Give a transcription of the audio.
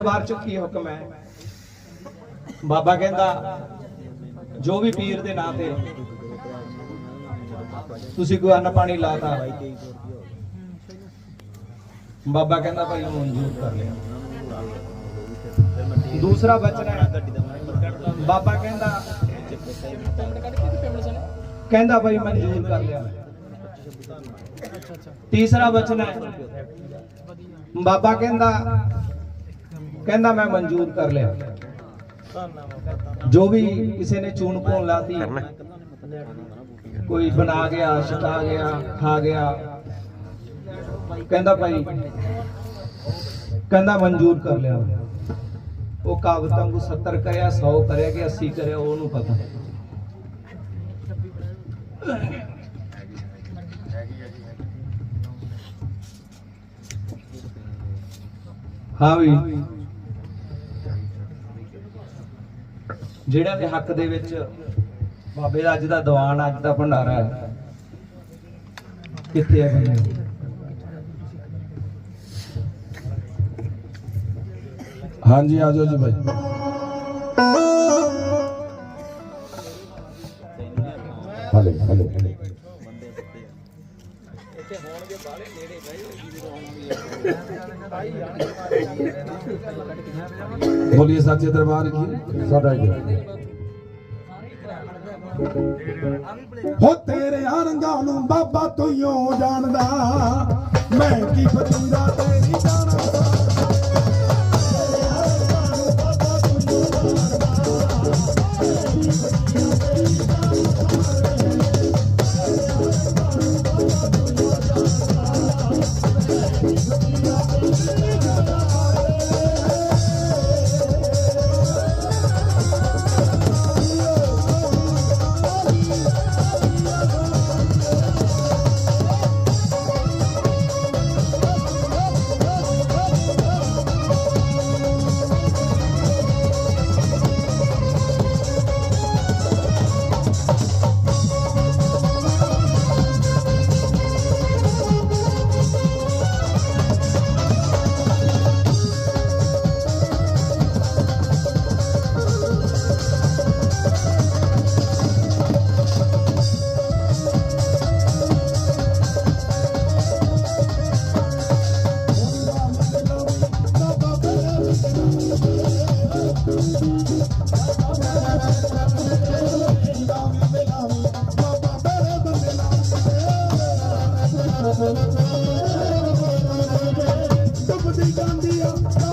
ਦਰਬਾਰ ਚ ਕੀ ਹੁਕਮ ਹੈ। ਬਾਬਾ ਕਹਿੰਦਾ, ਜੋ ਵੀ ਪੀਰ ਦੇ ਨਾਂ ਤੇ ਤੁਸੀਂ ਕੋਈ ਅੰਨ ਪਾਣੀ ਲਾਤਾ, ਬਾਬਾ ਕਹਿੰਦਾ ਭਾਈ ਉਹ ਮਨਜ਼ੂਰ ਕਰ ਲਿਆ। ਦੂਸਰਾ ਬਚਨ ਹੈ, ਬਾਬਾ ਕਹਿੰਦਾ ਕਹਿੰਦਾ ਭਾਈ ਮਨਜ਼ੂਰ ਕਰ ਲਿਆ। ਤੀਸਰਾ ਬਚਨ ਹੈ, ਬਾਬਾ ਕਹਿੰਦਾ ਕਹਿੰਦਾ ਮੈਂ ਮਨਜ਼ੂਰ ਕਰ ਲਿਆ। ਜੋ ਵੀ ਕਿਸੇ ਨੇ ਚੂਨ ਭੋਣ ਲਾਤੀ ਕੋਈ ਬਣਾ ਗਿਆ ਛਕਾ ਗਿਆ ਖਾ ਗਿਆ। ਕਹਿੰਦਾ ਭਾਈ ਕਹਿੰਦਾ ਮਨਜ਼ੂਰ ਕਰ ਲਿਆ। ਉਹ ਕਾਬਤਾਂ ਨੂੰ 70 ਕਰਿਆ 100 ਕਰਿਆ ਕਿ 80 ਕਰਿਆ ਉਹਨੂੰ ਪਤਾ। ਹਾਂ ਵੀ। ਜਿਹੜਾ ਦੇ ਹੱਕ ਦੇ ਵਿੱਚ ਬਾਬੇ ਦਾ ਅੱਜ ਦਾ ਦੀਵਾਨ ਅੱਜ ਦਾ ਭੰਡਾਰਾ ਹੈ ਕਿੱਥੇ ਹੈ ਬੰਦੇ? ਹਾਂਜੀ, ਆ ਜਾਓ ਜੀ ਭਾਈ ਹਲੇ ਹਲੇ। ਹਲੇ ਬੋਲੀਏ ਸੱਚੇ ਦਰਬਾਰ ਕੀ ਸਾਡਾ ਹੀ ਹੋ ਤੇਰੇ ਰੰਗਾਂ ਨੂੰ ਬਾਬਾ ਤੂੰ ਜਾਣਦਾ, ਮੈਂ ਕੀ ਫਤੂਰਾ ਤੇਰੀ ਜਾਣਦਾ Don't put me down, dear.